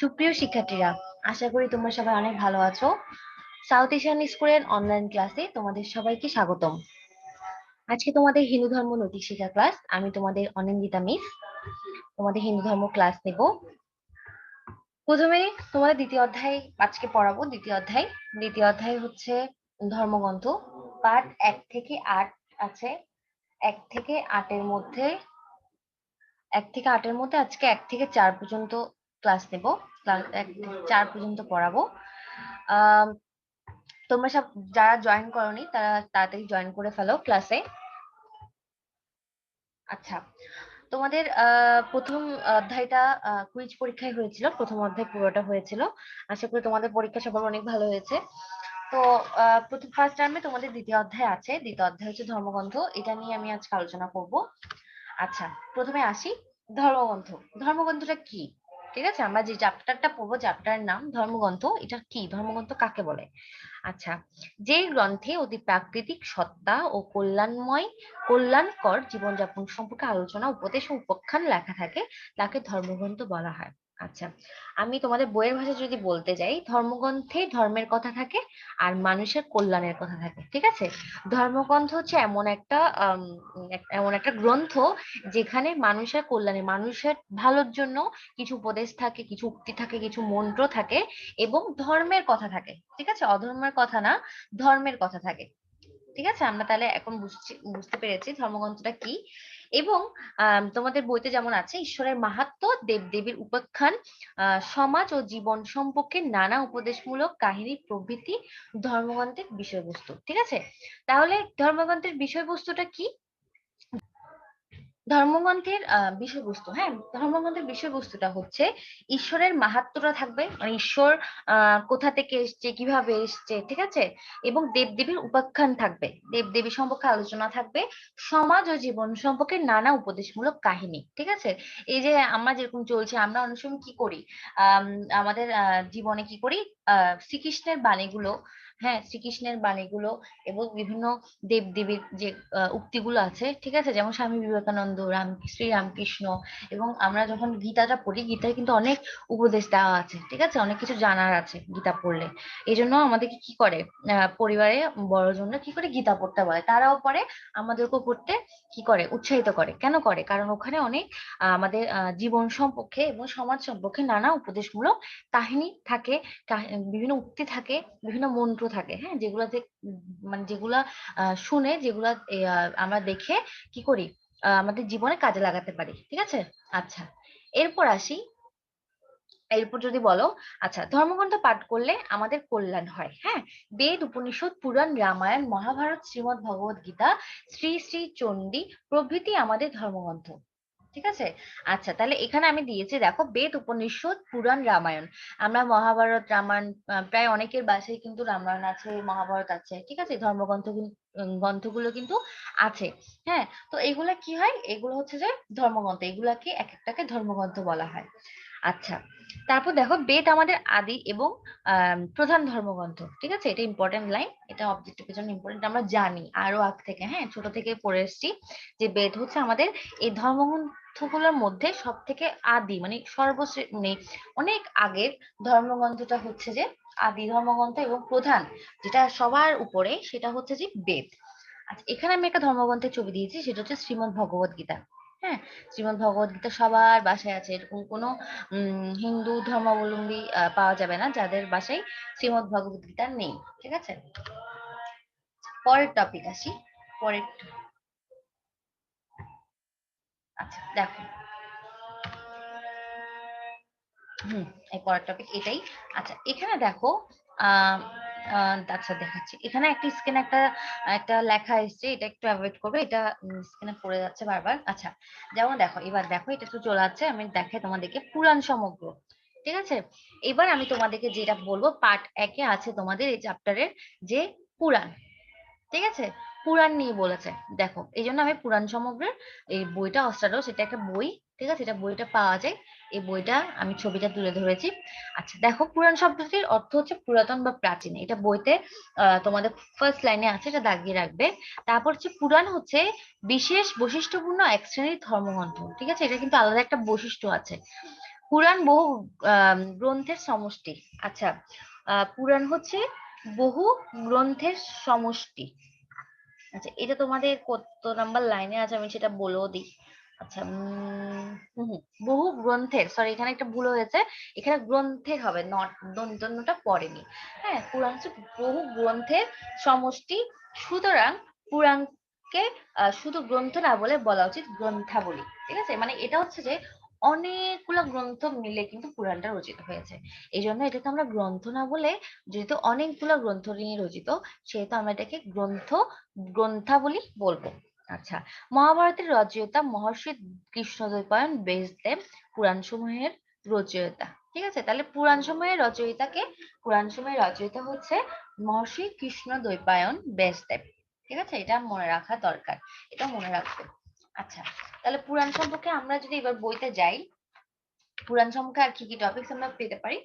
সুপ্রিয় শিক্ষার্থীরা, আশা করি তোমরা সবাই অনেক ভালো আছো। সাউথ এশিয়ান স্কুলের অনলাইন ক্লাসে তোমাদের সবাইকে স্বাগতম। আজকে তোমাদের হিন্দু ধর্ম নৈতিক শিক্ষা ক্লাস আমি তোমাদের অনিন্দিতা মিস। তোমাদের হিন্দু ধর্ম ক্লাস নেব। প্রথমে তোমাদের দ্বিতীয় অধ্যায় আজকে পড়াবো। দ্বিতীয় অধ্যায়। দ্বিতীয় অধ্যায় হচ্ছে ধর্মগ্রন্থ। পাঠ এক থেকে আট আছে। এক থেকে আটের মধ্যে, এক থেকে আটের মধ্যে আজকে এক থেকে চার পর্যন্ত ক্লাস নেব। এক চার পর্যন্ত পড়াবো। তোমরা সব যারা জয়েন করনি, তারা তাড়াতাড়ি জয়েন করে ফেলো ক্লাসে আচ্ছা তোমাদের প্রথম অধ্যায়টা কুইজ পরীক্ষায় হয়েছিল, প্রথম অধ্যায় পুরোটা হয়েছিল। আশা করি তোমাদের পরীক্ষা সবার অনেক ভালো হয়েছে। তো প্রথম ফার্স্ট টার্মে তোমাদের দ্বিতীয় অধ্যায় আছে। দ্বিতীয় অধ্যায় হচ্ছে ধর্মগ্রন্থ, এটা নিয়ে আমি আজকে আলোচনা করব। আচ্ছা প্রথমে আসি ধর্মগ্রন্থ। ধর্মগ্রন্থটা কি? ঠিক আছে? আমরা যে চ্যাপ্টারটা পড়ব চ্যাপ্টারের নাম ধর্মগ্রন্থ। এটা কি? ধর্মগ্রন্থ কাকে বলে? আচ্ছা যে গ্রন্থে অতি প্রাকৃতিক সত্তা ও কল্যাণময়, কল্যাণকর জীবনযাপন সম্পর্কে আলোচনা, উপদেশ ও উপাখ্যান লেখা থাকে, তাকে ধর্মগ্রন্থ বলা হয়। আচ্ছা আমি তোমাদের বইয়ের ভাষা যদি বলতে যাই, ধর্মগ্রন্থে ধর্মের কথা থাকে আর মানুষের কল্যাণের কথা থাকে, ঠিক আছে? ধর্মগ্রন্থ হচ্ছে এমন একটা এমন একটা গ্রন্থ যেখানে মানুষের কল্যাণে, মানুষের ভালোর জন্য কিছু উপদেশ থাকে, কিছু উক্তি থাকে, কিছু মন্ত্র থাকে এবং ধর্মের কথা থাকে, ঠিক আছে? অধর্মের কথা না, ধর্মের কথা থাকে, ঠিক আছে? আমরা তাহলে এখন বুঝছি, বুঝতে পেরেছি ধর্মগ্রন্থটা কি। এবং তোমাদের বইতে যেমন আছে, ঈশ্বরের মাহাত্ম, দেবদেবীর উপাখ্যান সমাজ ও জীবন সম্পর্কে নানা উপদেশমূলক কাহিনী, প্রভৃতি ধর্মগ্রন্থের বিষয়বস্তু। ঠিক আছে? তাহলে ধর্মগ্রন্থের বিষয়বস্তুটা কি? ধর্মগ্রন্থের বিষয়বস্তু হ্যাঁ? ধর্মগ্রন্থের বিষয়বস্তুটা হচ্ছে ঈশ্বরের মাহাত্মটা থাকবে মানে ঈশ্বর কোথা থেকে এসছে, কীভাবে এসছে, ঠিক আছে? এবং দেবদেবীর উপাখ্যান থাকবে, দেবদেবী সম্পর্কে আলোচনা থাকবে, সমাজ ও জীবন সম্পর্কে নানা উপদেশমূলক কাহিনী, ঠিক আছে? এই যে আমরা যেরকম চলছে, আমরা অনেক সময় কি করি? আমাদের জীবনে কি করি? আহ, শ্রীকৃষ্ণের বাণীগুলো হ্যাঁ শ্রীকৃষ্ণের বাণীগুলো এবং বিভিন্ন দেব দেবীর যে উক্তিগুলো আছে, ঠিক আছে? যেমন স্বামী বিবেকানন্দ, রাম শ্রী রামকৃষ্ণ এবং আমরা যখন গীতাটা পড়ি, গীতায় কিন্তু অনেক উপদেশ দেওয়া আছে, ঠিক আছে? অনেক কিছু জানার আছে গীতা পড়লে। এই জন্য আমাদেরকে কি করে পরিবারে বড়জনরা কি করে গীতা পড়তে বলে? তারাও পড়ে আমাদেরকেও পড়তে কি করে? উৎসাহিত করে। কেন করে? কারণ ওখানে অনেক আমাদের জীবন সম্পর্কে এবং সমাজ সম্পর্কে নানা উপদেশমূলক কাহিনী থাকে বিভিন্ন উক্তি থাকে, বিভিন্ন মন্ত্র থাকে হ্যাঁ? যেগুলাতে মানে যেগুলা শুনে যেগুলা আমরা দেখে কি করি? আমাদের জীবনে কাজে লাগাতে পারি, ঠিক আছে? আচ্ছা এরপর আসি। এরপর যদি বলো আচ্ছা ধর্মগ্রন্থ পাঠ করলে আমাদের কল্যাণ হয় হ্যাঁ? বেদ, উপনিষদ, পুরাণ, রামায়ণ, মহাভারত, শ্রীমদ ভগবত গীতা, শ্রী শ্রী চণ্ডী প্রভৃতি আমাদের ধর্মগ্রন্থ। ঠিক আছে? আচ্ছা তাহলে এখানে আমি দিয়েছি, দেখো, বেদ, উপনিষদ, পুরাণ, রামায়ণ। আমরা মহাভারত, রামায়ণ প্রায় অনেকের বাসায় কিন্তু রামায়ণ আছে, মহাভারত আছে, ঠিক আছে? ধর্মগ্রন্থ গ্রন্থগুলো কিন্তু আছে হ্যাঁ? তো এগুলা কি হয়? এগুলো হচ্ছে যে ধর্মগ্রন্থ, এগুলাকে এক একটাকে ধর্মগ্রন্থ বলা হয়। আচ্ছা। তারপর দেখো বেদ আমাদের আদি এবং প্রধান ধর্মগ্রন্থ, ঠিক আছে? এটা ইম্পর্টেন্ট লাইন এটা অবজেক্টিভের জন্য ইম্পর্টেন্ট আমরা জানি আরও আগ থেকে হ্যাঁ? ছোট থেকে পড়ে এসেছি যে বেদ হচ্ছে আমাদের এই ধর্মগ্রন্থগুলোর মধ্যে সব থেকে আদি মানে সর্বশ্রেষ্ঠ মানে অনেক আগের ধর্মগ্রন্থটা হচ্ছে যে আদি ধর্মগ্রন্থ এবং প্রধান, যেটা সবার উপরে সেটা হচ্ছে যে বেদ। আচ্ছা এখানে আমি একটা ধর্মগ্রন্থের ছবি দিয়েছি, সেটা হচ্ছে শ্রীমদ ভগবত গীতা। হ্যাঁ? শ্রীমদ ভগবত গীতা সবার বাসায় আছে। এরকম কোনো হিন্দু ধর্মাবলম্বী পাওয়া যাবে না যাদের বাসায় শ্রীমদ ভগবত গীতা নেই, ঠিক আছে? পরের টপিক আসি। পরের আচ্ছা দেখো। হুম, এই পরের টপিক এটাই। আচ্ছা এখানে দেখো, আহ আচ্ছা দেখাচ্ছি। এখানে একটা স্ক্রিনে একটা একটা লেখা এসছে, এটা একটু অ্যাভয়েড করবে, এটা স্ক্রিনে পড়ে যাচ্ছে বারবার। আচ্ছা যেমন দেখো, এবার দেখো, এটা একটু চলে যাচ্ছে আমি দেখাই তোমাদেরকে পুরাণ সমগ্র, ঠিক আছে? এবার আমি তোমাদেরকে যেটা বলব পার্ট একে আছে তোমাদের এই চ্যাপ্টারের যে পুরাণ, ঠিক আছে? পুরাণ নিয়ে বলেছে। দেখো এই জন্য আমি পুরাণ সমগ্রের এই বইটা অষ্টাদশ সেটা একটা বই, ঠিক আছে? এটা বইটা পাওয়া যায়। এই বইটা আমি ছবিটা তুলে ধরেছি। আচ্ছা দেখো, পুরাণ শব্দটির অর্থ হচ্ছে পুরাতন বা প্রাচীন। এটা বইতে তোমাদের ফার্স্ট লাইনে আছে, এটা দাগিয়ে রাখবে। তারপর হচ্ছে পুরাণ হচ্ছে বিশেষ বৈশিষ্ট্যপূর্ণ এক শ্রেণির ধর্মগ্রন্থ, ঠিক আছে? এটা কিন্তু আলাদা একটা বৈশিষ্ট্য আছে। পুরাণ বহু গ্রন্থের সমষ্টি। আচ্ছা পুরাণ হচ্ছে বহু গ্রন্থের সমষ্টি। আচ্ছা এটা তোমাদের কত নাম্বার লাইনে আছে? আমি সেটা বলেও দিই। আচ্ছা বহু গ্রন্থের সরি এখানে একটা ভুল হয়েছে। এখানে গ্রন্থের হবে নট দন্তন্যটা পড়েনি। হ্যাঁ পুরাণ হচ্ছে বহু গ্রন্থের সমষ্টি। সুতরাং পুরাণকে শুধু গ্রন্থ না বলে বলা উচিত গ্রন্থাবলী। ঠিক আছে? মানে এটা হচ্ছে যে অনেকগুলো গ্রন্থ মিলে কিন্তু পুরাণটা রচিত হয়েছে। এই জন্য এটাকে আমরা গ্রন্থ না বলে যেহেতু অনেকগুলো গ্রন্থ নিয়ে রচিত, সেহেতু আমরা এটাকে গ্রন্থ, গ্রন্থাবলী বলব। আচ্ছা মহাভারতের রচয়িতা মহর্ষি কৃষ্ণদ্বৈপায়ন ব্যাসদেব পুরাণ সমূহের রচয়িতা। ঠিক আছে? তাহলে পুরাণ সময়ের রচয়িতাকে পুরাণ সময়ের রচয়িতা হচ্ছে মহর্ষি কৃষ্ণ দ্বৈপায়ন ব্যাসদেব ঠিক আছে? এটা মনে রাখা দরকার। এটা মনে রাখবে আচ্ছা তাহলে পুরাণ সম্পর্কে আমরা যদি এবার বইতে যাই পুরাণ সম্পর্কে আর কি কি টপিকস আমরা পেতে পারি?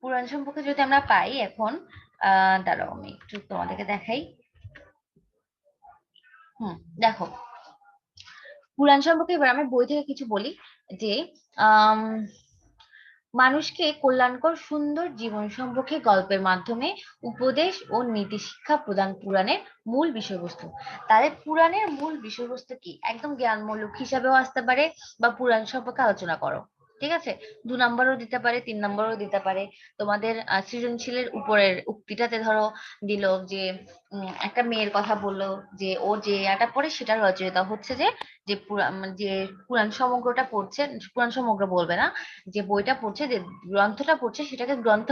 পুরাণ সম্পর্কে যদি আমরা পাই এখন আহ দাঁড়াও আমি একটু তোমাদেরকে দেখাই। হুম দেখো। পুরাণ সম্পর্কে এবার আমি বই থেকে কিছু বলি যে আম, মানুষকে কল্যাণকর, সুন্দর জীবন সম্পর্কে গল্পের মাধ্যমে উপদেশ ও নীতি শিক্ষা প্রদান পুরাণের মূল বিষয়বস্তু। তাহলে পুরাণের মূল বিষয়বস্তু কি? একদম জ্ঞানমূলক হিসাবেও আসতে পারে বা পুরাণ সম্পর্কে আলোচনা করো। ঠিক আছে? দু নম্বরও দিতে পারে, তিন নম্বরও দিতে পারে। তোমাদের সৃজনশীলের উপরের উক্তিটাতে ধরো দিল যে একটা মেয়ের কথা বলল যে, ও যে এটা পড়ে সেটার রচয়িতা হচ্ছে যে যে মানে যে পুরাণ সমগ্রটা পড়ছে, পুরাণ সমগ্র বলবে না, যে বইটা পড়ছে, যে গ্রন্থটা পড়ছে, সেটাকে গ্রন্থ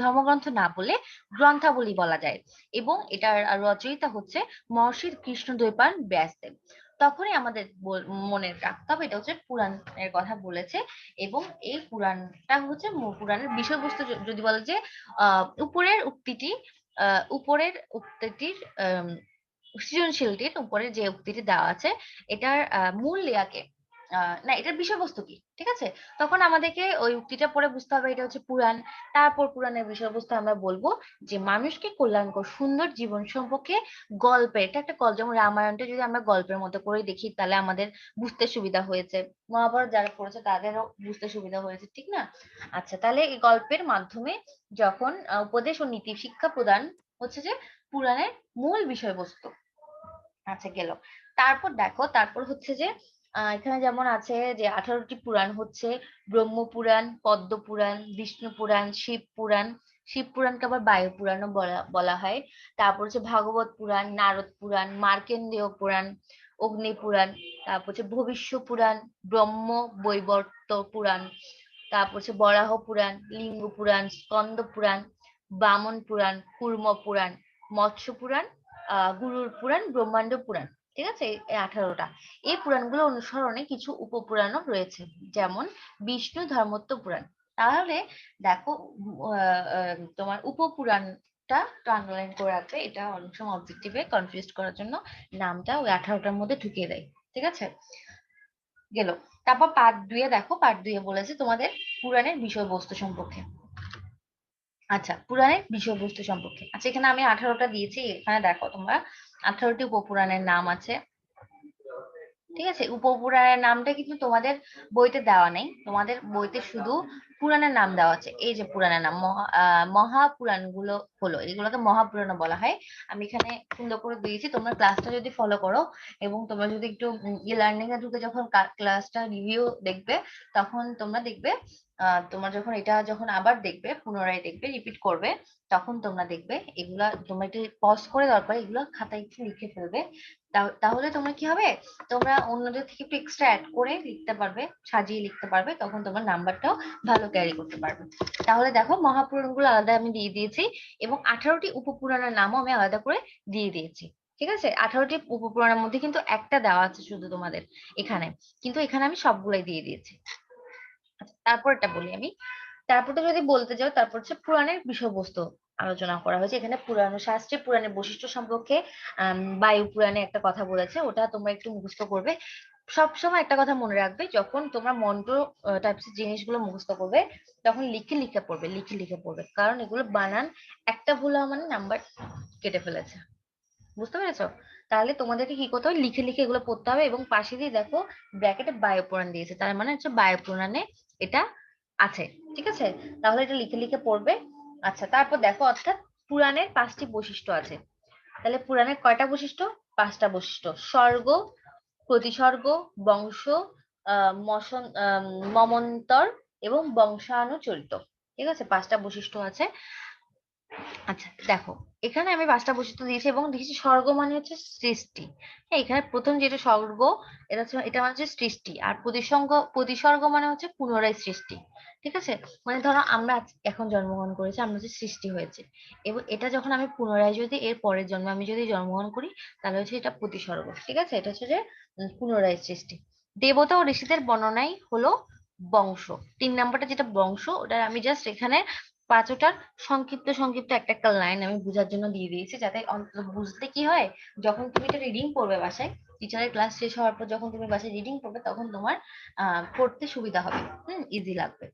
ধর্মগ্রন্থ না বলে গ্রন্থাবলী বলা যায়। এবং এটার রচয়িতা হচ্ছে মহর্ষি কৃষ্ণদ্বৈপায়ন ব্যাসদেব তখনই আমাদের মনে রাখতে হবে এটা হচ্ছে পুরাণের কথা বলেছে এবং এই পুরাণটা হচ্ছে পুরাণের বিষয়বস্তু যদি বলে যে আহ উপরের উক্তিটি আহ উপরের উক্তিটির আহ সৃজনশীলটির উপরে যে উক্তিটি দেওয়া আছে এটার মূল আহ, না, এটার বিষয়বস্তু কি? ঠিক আছে? তখন আমাদেরকে ওই উক্তিটা পড়ে বুঝতে হবে, এটা হচ্ছে পুরাণ। তারপর পুরাণের বিষয়বস্তু আমরা বলব যে, মানুষকে কল্যাণকর, সুন্দর জীবন সম্পর্কে গল্পের, এটা একটা গল্প, যেমন রামায়ণটা যদি আমরা গল্পের মতো করে দেখি, তাহলে আমাদের বুঝতে সুবিধা হয়েছে। মহাভারত যারা পড়েছে, তাদেরও বুঝতে সুবিধা হয়েছে, ঠিক না? আচ্ছা তাহলে এই গল্পের মাধ্যমে যখন উপদেশ ও নীতি, শিক্ষা প্রদান হচ্ছে যে, পুরাণের মূল বিষয়বস্তু। আচ্ছা গেল। তারপর দেখো, তারপর হচ্ছে যে এখানে যেমন আছে যে আঠারোটি পুরাণ হচ্ছে, ব্রহ্ম পুরাণ, পদ্ম পুরাণ, বিষ্ণু পুরাণ, শিব পুরাণ। শিব পুরাণকে আবার বায়ু পুরাণও বলা বলা হয়। তারপর হচ্ছে ভাগবত পুরাণ, নারদ পুরাণ মার্কেন্ডেয় পুরাণ, অগ্নি পুরাণ, তারপর হচ্ছে ভবিষ্য পুরাণ, ব্রহ্ম বৈবর্ত পুরাণ, তারপর হচ্ছে বরাহ পুরাণ, লিঙ্গ পুরাণ, স্কন্দ পুরাণ, বামন পুরাণ, কুর্ম পুরাণ, মৎস্য পুরাণ, আহ, গুরুর পুরাণ, ব্রহ্মাণ্ড পুরাণ। ঠিক আছে? আঠারোটা। এই পুরাণগুলো অনুসরণে কিছু উপপুরাণও রয়েছে, যেমন বিষ্ণু ধর্মত্ব পুরাণ। তাহলে দেখো তোমার উপপুরাণটা আন্ডারলাইন করে রাখবে। এটা অনেক সময় অবজেক্টিভে কনফিউজ করার জন্য নামটা ওই আঠারোটার মধ্যে ঢুকিয়ে দেয়। ঠিক আছে? গেল। তারপর পার্ট দুয়ে দেখো পার্ট দুয়ে বলেছে তোমাদের পুরাণের বিষয়বস্তু সম্পর্কে। আচ্ছা পুরাণের বিষয়বস্তু সম্পর্কে। আচ্ছা এখানে আমি আঠারোটা দিয়েছি, এখানে দেখো তোমরা আঠারোটি উপপুরাণের নাম আছে। ঠিক আছে? উপপুরাণের নামটা কিন্তু তোমাদের বইতে দেওয়া নেই। তোমাদের বইতে শুধু পুরাণের নাম দেওয়া আছে। এই যে পুরাণের নাম মহাপুরাণগুলো হলো, এগুলোকে মহাপুরাণ বলা হয়। আমি এখানে সুন্দর করে দিয়েছি, তোমরা ক্লাসটা যদি ফলো করো এবং তোমরা যদি একটু লার্নিং এ ঢুকে যখন ক্লাসটা রিভিউ দেখবে, তখন তোমরা দেখবে তোমরা যখন এটা যখন আবার দেখবে, পুনরায় দেখবে রিপিট করবে, তখন তোমরা দেখবে এগুলা, তোমরা একটু পজ করে দরকার এগুলো খাতায় একটু লিখে ফেলবে। তাহলে তোমরা কি হবে? তোমরা অন্যদের থেকে একটু এক্সট্রা অ্যাড করে লিখতে পারবে, সাজিয়ে লিখতে পারবে, তখন তোমার নাম্বারটাও ভালো ক্যারি করতে পারবে। তাহলে দেখো মহাপুরাণগুলো আলাদা আমি দিয়ে দিয়েছি এবং আঠারোটি উপপুরাণের নামও আমি আলাদা করে দিয়ে দিয়েছি। ঠিক আছে? আঠারোটি উপপুরাণের মধ্যে কিন্তু একটা দেওয়া আছে শুধু তোমাদের এখানে। কিন্তু এখানে আমি সবগুলাই দিয়ে দিয়েছি। আচ্ছা, তারপরটা বলি আমি। তারপরটা যদি বলতে যাও তারপর হচ্ছে পুরাণের বিষয়বস্তু আলোচনা করা হয়েছে। এখানে পুরানো শাস্ত্রে পুরাণের বৈশিষ্ট্য সম্পর্কে বায়ু পুরাণে একটা কথা বলেছে। ওটা তোমরা একটু মুখস্থ করবে। সবসময় একটা কথা মনে রাখবে, যখন তোমরা মন্ত্র টাইপস জিনিসগুলো মুখস্থ করবে, তখন লিখে লিখে পড়বে, লিখে লিখে পড়বে। কারণ এগুলো বানান, একটা ভুল হওয়া মানে নাম্বার কেটে ফেলেছে। বুঝতে পেরেছ? তাহলে তোমাদেরকে কি করতে হবে? লিখে লিখে এগুলো পড়তে হবে এবং পাশে দিয়ে দেখো ব্র্যাকেটে বায়ু পুরাণ দিয়েছে। তার মানে হচ্ছে বায়ু পুরাণে এটা আছে, ঠিক আছে? তাহলে এটা লিখে লিখে পড়বে। আচ্ছা তারপর দেখো অর্থাৎ পুরাণের পাঁচটি বৈশিষ্ট্য আছে। তাহলে পুরাণের কয়টা বৈশিষ্ট্য? পাঁচটা বৈশিষ্ট্য। স্বর্গ প্রতিসর্গ, বংশ মসন মমন্তর এবং বংশানু বংশানুচরিত। ঠিক আছে? পাঁচটা বৈশিষ্ট্য আছে। আচ্ছা দেখো, এখানে আমি পাঁচটা বৈশিষ্ট্য দিয়েছি এবং দেখেছি স্বর্গ মানে হচ্ছে সৃষ্টি। হ্যাঁ এখানে প্রথম যেটা স্বর্গ, এটা হচ্ছে, এটা মানে হচ্ছে সৃষ্টি। আর প্রতিসঙ্গ, প্রতিসর্গ মানে হচ্ছে পুনরায় সৃষ্টি। ঠিক আছে? মানে ধরো আমরা এখন জন্মগ্রহণ করেছি, আমরা যে সৃষ্টি হয়েছে। এবং এটা যখন আমি পুনরায় যদি, এর পরের জন্মে আমি যদি জন্মগ্রহণ করি, তাহলে হচ্ছে এটা প্রতিসর্গ। ঠিক আছে? এটা হচ্ছে যে পুনরায় সৃষ্টি। দেবতা ও ঋষিদের বর্ণনাই হলো বংশ। তিন নাম্বারটা যেটা বংশ ওটা আমি জাস্ট এখানে পাঁচটার সংক্ষিপ্ত সংক্ষিপ্ত একটা একটা লাইন আমি বোঝার জন্য দিয়ে দিয়েছি যাতে বুঝতে কি হয়, যখন তুমি এটা রিডিং পড়বে বাসায় টিচারের ক্লাস শেষ হওয়ার পর যখন তুমি বাসায় রিডিং পড়বে তখন তোমার পড়তে সুবিধা হবে। হুম ইজি লাগবে।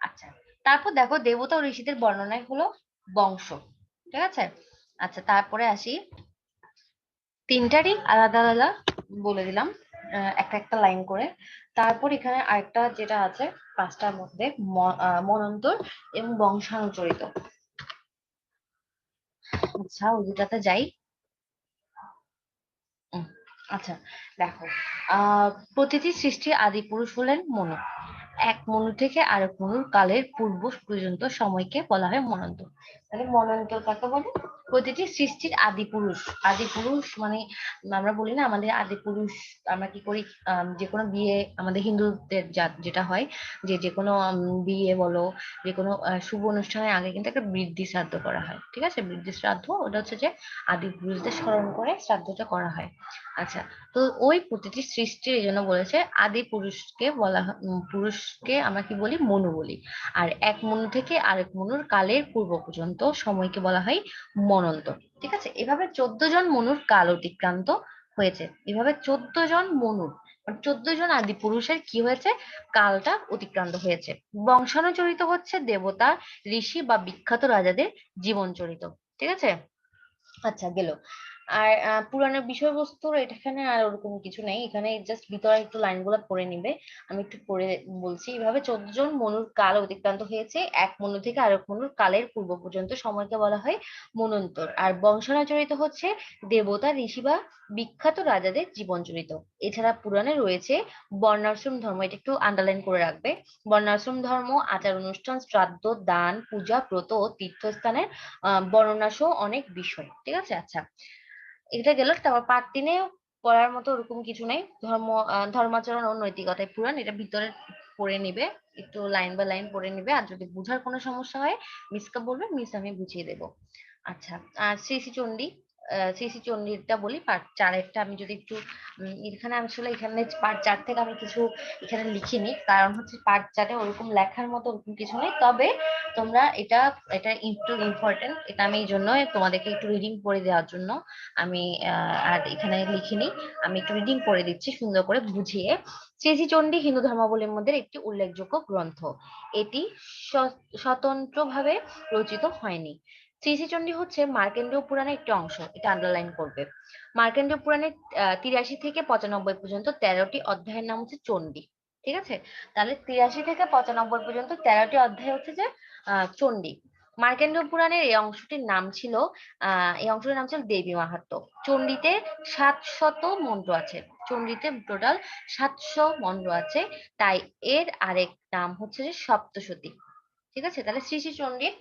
আচ্ছা তারপর দেখো দেবতা ও ঋষিদের বর্ণনায় হলো বংশ। ঠিক আছে? আচ্ছা তারপরে আসি তিনটারই আলাদা আলাদা বলে দিলাম একটা একটা লাইন করে। তারপর এখানে আরেকটা যেটা আছে, পাঁচটার মধ্যে মনন্তর এবং বংশানুচরিত। আচ্ছা ওই দুটাতে যাই আচ্ছা দেখো, আহ, প্রতিটি সৃষ্টি আদি পুরুষ হলেন মনু। এক মনু থেকে আরেক মনুর কালের পূর্ব পর্যন্ত সময়কে বলা হয় মনন্তর। তাহলে মনন্তর কাকে বলে? প্রতিটি সৃষ্টির আদি পুরুষ। আদি পুরুষ মানে আমরা বলি না, আমাদের আদি পুরুষ আমরা কি করি? যে কোনো বিয়ে আমাদের হিন্দুদের যেটা হয়, যে যে কোনো বিয়ে বলো, যে কোনো শুভ অনুষ্ঠানের আগে কিন্তু একটা বৃদ্ধি শ্রাদ্ধ করা হয়, ঠিক আছে? বৃদ্ধি শ্রাদ্ধ, ওটা হচ্ছে যে আদি পুরুষদের স্মরণ করে শ্রাদ্ধটা করা হয়। আচ্ছা তো ওই প্রতিটি সৃষ্টির এই জন্য বলেছে আদি পুরুষকে বলা পুরুষকে আমরা কি বলি? মনু বলি। আর এক মনু থেকে আরেক মনুর কালের পূর্ব পর্যন্ত সময়কে বলা হয় মনন্ত। ঠিক আছে? এভাবে চোদ্দ জন মনুর কাল অতিক্রান্ত হয়েছে। এভাবে চোদ্দ জন মনুর চোদ্দ জন আদি পুরুষের কি হয়েছে? কালটা অতিক্রান্ত হয়েছে। বংশানুচরিত হচ্ছে দেবতা, ঋষি বা বিখ্যাত রাজাদের জীবন চরিত ঠিক আছে? আচ্ছা গেল। আর পুরাণের বিষয়বস্তুর এখানে আর ওরকম কিছু নেই। এখানে জাস্ট ভিতরে একটু লাইনগুলো পড়ে নিবে। আমি একটু পড়ে বলছি। এভাবে চোদ্দ জন মনুর কাল অতিক্রান্ত হয়েছে। এক মনু থেকে আরেক মনুর কালের পূর্ব পর্যন্ত সময়কে বলা হয় মনন্তর। আর বংশানুচরিত হচ্ছে দেবতা ঋষি বা বিখ্যাত রাজাদের জীবন চরিত এছাড়া পুরাণে রয়েছে বর্ণাশ্রম ধর্ম। এটা একটু আন্ডারলাইন করে রাখবে। বর্ণাশ্রম ধর্ম, আচার অনুষ্ঠান, শ্রাদ্ধ, দান, পূজা, ব্রত ও তীর্থস্থানের আহ বর্ণনা সহ অনেক বিষয়। ঠিক আছে? আচ্ছা। এটা গেল তারপর পার্ট তিনে পড়ার মতো ওরকম কিছু নেই। ধর্ম ধর্মাচরণ ও নৈতিকতায় পুরাণ, এটা ভিতরে পড়ে নিবে, একটু লাইন বাই লাইন পড়ে নিবে, আর যদি বুঝার কোনো সমস্যা হয়, মিসকে বলবে, মিস আমি বুঝিয়ে দেবো। আচ্ছা আর শ্রী শ্রী চণ্ডী শ্রী চণ্ডীরটা বলি পার্ট চারেরটা আমি যদি একটু এখানে আসলে এখানে পার্ট চার থেকে আমি কিছু এখানে লিখিনি, কারণ হচ্ছে পার্ট চারে ওরকম লেখার মতো ওরকম কিছু নেই, তবে তোমরা এটা এটা একটু ইম্পর্টেন্ট এটা আমি এই জন্য তোমাদেরকে একটু রিডিং পড়ে দেওয়ার জন্য আমি আর এখানে লিখিনি, আমি একটু রিডিং পড়ে দিচ্ছি সুন্দর করে বুঝিয়ে। শ্রী চণ্ডী হিন্দু ধর্মাবলীর মধ্যে একটি উল্লেখযোগ্য গ্রন্থ। এটি স্বতন্ত্রভাবে রচিত হয়নি। শ্রী শ্রী চণ্ডী হচ্ছে মার্কেন্ডীয় পুরাণের একটি অংশ, এটা আন্ডারলাইন করবে। মার্কেন্ডীয় পুরাণের তিরাশি থেকে পঁচানব্বই পর্যন্ত তেরোটি অধ্যায়ের নাম হচ্ছে চণ্ডী, ঠিক আছে? তাহলে তিরাশি থেকে পঁচানব্বই পর্যন্ত তেরোটি অধ্যায় হচ্ছে যে চণ্ডী। মার্কেন্ডীয় পুরাণের এই অংশটির নাম ছিল, আহ, এই অংশটির নাম ছিল দেবী মাহাত্ম্য চণ্ডীতে সাতশত মন্ত্র আছে, চণ্ডীতে টোটাল সাতশো মন্ত্র আছে, তাই এর আরেক নাম হচ্ছে যে সপ্তশতী। ঠিক আছে? তাহলে শ্রী শ্রী চণ্ডীর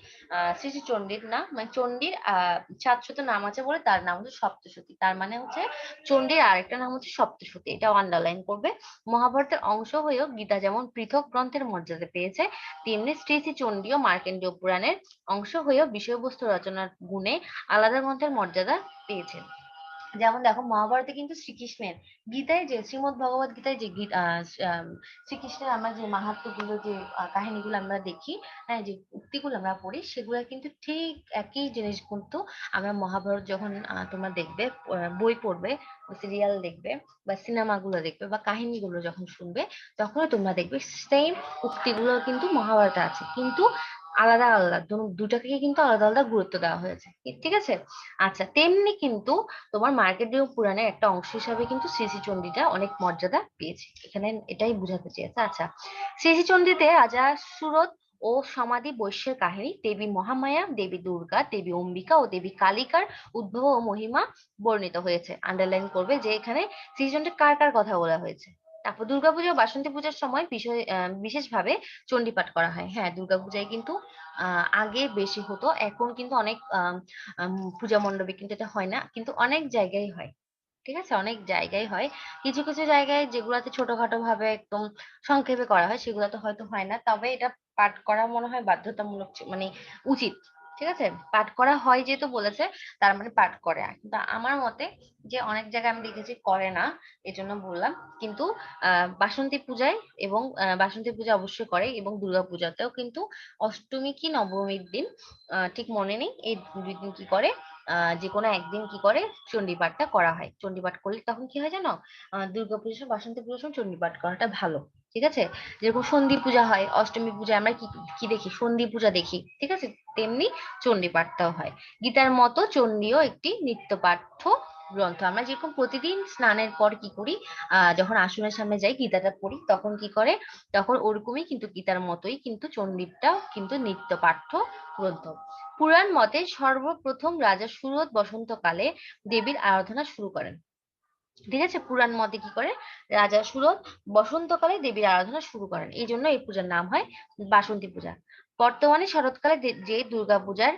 শ্রী শ্রী চণ্ডীর না মানে চণ্ডীর আহ সাতশত নাম আছে বলে তার নাম হচ্ছে সপ্তশতী। তার মানে হচ্ছে চণ্ডীর আরেকটা নাম হচ্ছে সপ্তশতী। এটাও আন্ডারলাইন করবে। মহাভারতের অংশ হয়েও গীতা যেমন পৃথক গ্রন্থের মর্যাদা পেয়েছে, তেমনি শ্রী শ্রী চণ্ডীয় মার্কেন্ডীয় পুরাণের অংশ হয়েও বিষয়বস্তু রচনার গুণে আলাদা গ্রন্থের মর্যাদা পেয়েছে যেমন দেখো মহাভারতে কিন্তু শ্রীকৃষ্ণের গীতায় যে শ্রীমদ ভগবত গীতায় যে শ্রীকৃষ্ণের আমরা যে মাহাত্ম্যগুলো যে আহ, কাহিনীগুলো আমরা দেখি হ্যাঁ যে উক্তিগুলো আমরা পড়ি সেগুলো কিন্তু ঠিক একই জিনিস কিন্তু আমরা মহাভারত যখন তোমরা দেখবে বই পড়বে সিরিয়াল দেখবে বা সিনেমাগুলো দেখবে বা কাহিনীগুলো যখন শুনবে তখনও তোমরা দেখবে সেম উক্তিগুলো কিন্তু মহাভারতে আছে। কিন্তু আলাদা আলাদা। দুটাকে কিন্তু আলাদা আলাদা গুরুত্ব দেওয়া হয়েছে। ঠিক আছে? আচ্ছা তেমনি কিন্তু তোমার মার্কেটীয় পুরাণের একটা অংশ হিসাবে কিন্তু শ্রী চণ্ডীটা অনেক মর্যাদা পেয়েছে। এখানে এটাই বোঝাতে চেয়েছে। আচ্ছা শ্রী চণ্ডীতে রাজা সুরত ও সমাধি বৈশ্যের কাহিনী, দেবী মহামায়া, দেবী দুর্গা, দেবী অম্বিকা ও দেবী কালিকার উদ্ভব ও মহিমা বর্ণিত হয়েছে। আন্ডারলাইন করবে যে এখানে শ্রীচণ্ডী কার কার কথা বলা হয়েছে? তারপর দুর্গাপূজা ও বাসন্তী পূজার সময় বিশেষভাবে চণ্ডীপাঠ করা হয়। হ্যাঁ দুর্গাপূজায় কিন্তু আগে বেশি হতো, এখন কিন্তু অনেক পূজা মণ্ডপে কিন্তু এটা হয় না, কিন্তু অনেক জায়গায় হয়। ঠিক আছে? অনেক জায়গায় হয়। কিছু কিছু জায়গায় যেগুলোতে ছোটখাটো ভাবে একদম সংক্ষেপে করা হয়, সেগুলোতে হয়তো হয় না। তবে এটা পাঠ করা মনে হয় বাধ্যতামূলক মানে উচিত। ঠিক আছে? পাঠ করা হয় যেহেতু বলেছে, তার মানে পাঠ করে। কিন্তু আমার মতে যে অনেক জায়গায় আমি দেখেছি করে না, এজন্য বললাম। কিন্তু বাসন্তী পূজায় এবং বাসন্তী পূজা অবশ্যই করে এবং দুর্গা পূজাতেও কিন্তু অষ্টমী কি নবমীর দিন ঠিক মনে নেই। এই দুই দিন কি করে যে কোনো একদিন কি করে চণ্ডীপাঠটা করা হয়। চণ্ডীপাঠ করলে তখন কি হয় জানো? আহ দুর্গা পুজোর সময়, বাসন্তী পুজোর সময় চণ্ডীপাঠ করাটা ভালো। ঠিক আছে? যেরকম সন্ধি পূজা হয়, অষ্টমী পূজা আমরা কি কি দেখি? সন্ধি পূজা দেখি, ঠিক আছে? তেমনি চণ্ডীপাঠটাও হয়। গীতার মতো চণ্ডীও একটি নিত্যপাঠ্য গ্রন্থ। আমরা যেরকম প্রতিদিন স্নানের পর কি করি আহ যখন আসনের সামনে যাই, গীতাটা পড়ি, তখন কি করে? তখন ওরকমই কিন্তু গীতার মতোই কিন্তু চণ্ডীটাও কিন্তু নিত্য পাঠ্য গ্রন্থ। পুরাণ মতে সর্বপ্রথম রাজা সুরত বসন্তকালে দেবীর আরাধনা শুরু করেন। ঠিক আছে পুরাণ মতে কি করে? রাজা সুরত বসন্তকালে দেবীর আরাধনা শুরু করেন। এই জন্য এই পূজার নাম হয় বাসন্তী পূজা। বর্তমানে শরৎকালে যে দুর্গা পূজার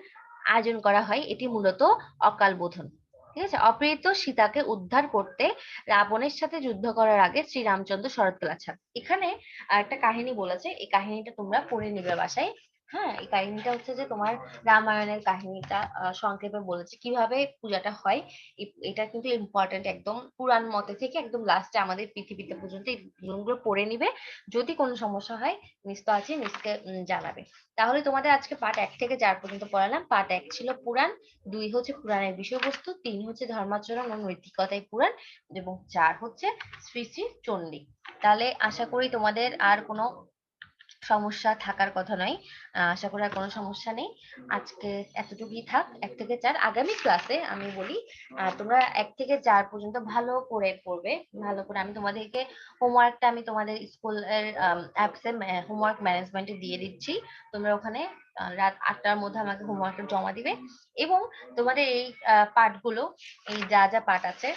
আয়োজন করা হয়, এটি মূলত অকাল বোধন। ঠিক আছে? অপহৃত সীতাকে উদ্ধার করতে রাবণের সাথে যুদ্ধ করার আগে শ্রীরামচন্দ্র শরৎকাল আচ্ছা এখানে একটা কাহিনী বলেছে, এই কাহিনীটা তোমরা পড়ে নিবে বাসায়। হ্যাঁ এই কাহিনীটা হচ্ছে যে তোমার রামায়ণের কাহিনীটা সংক্ষেপে বলেছে। কীভাবে পূজাটা হয় এটা কিন্তু ইম্পর্টেন্ট একদম পুরাণ মতে থেকে একদম লাস্টে আমাদের পৃথিবীতে পর্যন্ত এই নিয়মগুলো পড়ে নিবে। যদি কোনো সমস্যা হয় মিস তো আছে মিসকে জানাবে। তাহলে তোমাদের আজকে পার্ট এক থেকে চার পর্যন্ত পড়ালাম। পার্ট এক ছিল পুরাণ, দুই হচ্ছে পুরাণের বিষয়বস্তু, তিন হচ্ছে ধর্মাচরণ ও নৈতিকতায় পুরাণ এবং চার হচ্ছে শ্রী শ্রী চণ্ডী। তাহলে আশা করি তোমাদের আর কোনো সমস্যা থাকার কথা নয়। আশা করি আর কোনো সমস্যা নেই। আজকে এতটুকুই থাক, এক থেকে চার। আগামী ক্লাসে আমি বলি তোমরা এক থেকে চার পর্যন্ত ভালো করে পড়বে ভালো করে আমি তোমাদেরকে হোমওয়ার্কটা আমি তোমাদের স্কুলের অ্যাপসে হোমওয়ার্ক ম্যানেজমেন্টে দিয়ে দিচ্ছি। তোমরা ওখানে রাত আটটার মধ্যে আমাকে হোমওয়ার্কটা জমা দিবে। এবং তোমাদের এই পাঠগুলো, এই যা যা পাঠ আছে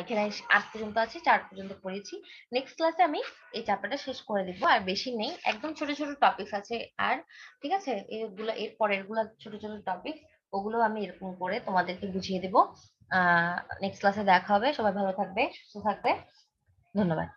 এখানে আট পর্যন্ত আছে, চার পর্যন্ত পড়েছি। নেক্সট ক্লাসে আমি এই চ্যাপ্টারটা শেষ করে দিব, আর বেশি নেই। একদম ছোট ছোট টপিক আছে আর, ঠিক আছে? এগুলো, এর পরেরগুলো ছোট ছোট টপিক ওগুলো আমি এরকম করে তোমাদেরকে বুঝিয়ে দেবো। আহ নেক্সট ক্লাসে দেখা হবে। সবাই ভালো থাকবে, সুস্থ থাকবে। ধন্যবাদ।